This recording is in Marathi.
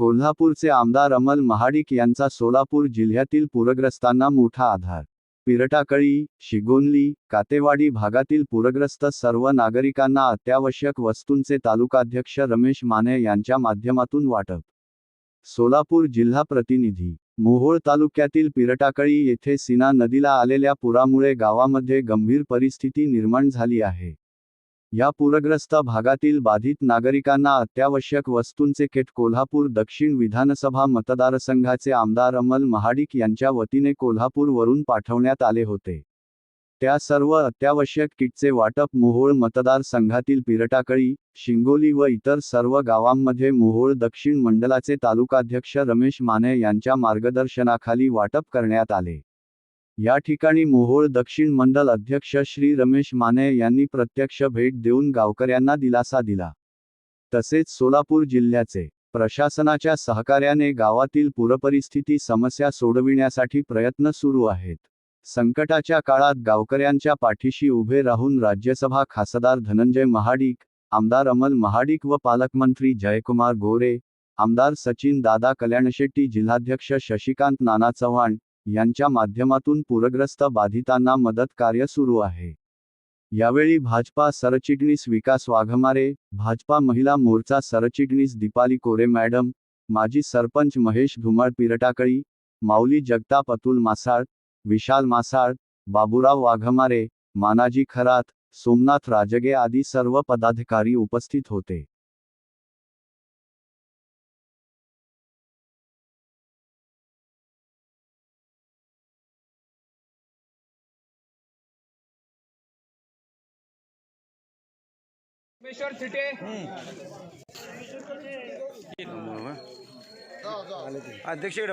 कोल्हापूरचे आमदार अमल महाडिक यांचा सोलापूर जिल्ह्यातील पूरग्रस्तांना मोठा आधार. पिरटाकळी शिगोनली कातेवाडी भागातील पूरग्रस्त सर्व नागरिकांना अत्यावश्यक वस्तूंचे तालुकाध्यक्ष रमेश माने यांच्या माध्यमातून वाटप. सोलापूर जिल्हा प्रतिनिधी. मोहोळ तालुक्यातील पिरटाकळी येथे सीना नदीला आलेल्या पुरामुळे गावामध्ये गंभीर परिस्थिती निर्माण झाली आहे. या पूरग्रस्त भागातील बाधित नागरिकांना अत्यावश्यक वस्तूंचे किट कोल्हापूर दक्षिण विधानसभा मतदारसंघाचे आमदार अमल महाडिक यांच्या वतीने कोल्हापूरवरून पाठवण्यात आले होते. त्या सर्व अत्यावश्यक किटचे वाटप मोहोळ मतदारसंघातील पिरटाकळी शिंगोली व इतर सर्व गावांमध्ये मोहोळ दक्षिण मंडलाचे तालुकाध्यक्ष रमेश माने यांच्या मार्गदर्शनाखाली वाटप करण्यात आले. या ठिकाणी मोहोळ दक्षिण मंडल अध्यक्ष श्री रमेश माने यांनी प्रत्यक्ष भेट देऊन गावकऱ्यांना दिलासा दिला. तसेच सोलापूर जिल्ह्याचे प्रशासनाच्या सहकार्याने गावातील पूरपरिस्थिती समस्या सोडविण्यासाठी प्रयत्न सुरू आहेत. संकटाच्या काळात गावकऱ्यांच्या पाठीशी उभे राहून राज्यसभा खासदार धनंजय महाडिक आमदार अमल महाडिक व पालकमंत्री जयकुमार गोरे आमदार सचिन दादा कल्याणशेट्टी जिल्हाध्यक्ष शशिकांत नाना चव्हाण यांच्या माध्यमातून पूरग्रस्त बाधितांना मदत कार्य सुरू आहे. यावेळी भाजपा सरचिटणीस विकास वाघमारे भाजपा महिला मोर्चा सरचिटणीस दीपाली कोरे मॅडम माजी सरपंच महेश धुमाळ पिरटाकळी माऊली जगताप अतुल मासाळ विशाल मासाळ बाबुराव वाघमारे मानाजी खरात सोमनाथ राजगे आदी सर्व पदाधिकारी उपस्थित होते. परमेश्वर सिटे. अध्यक्ष इकडे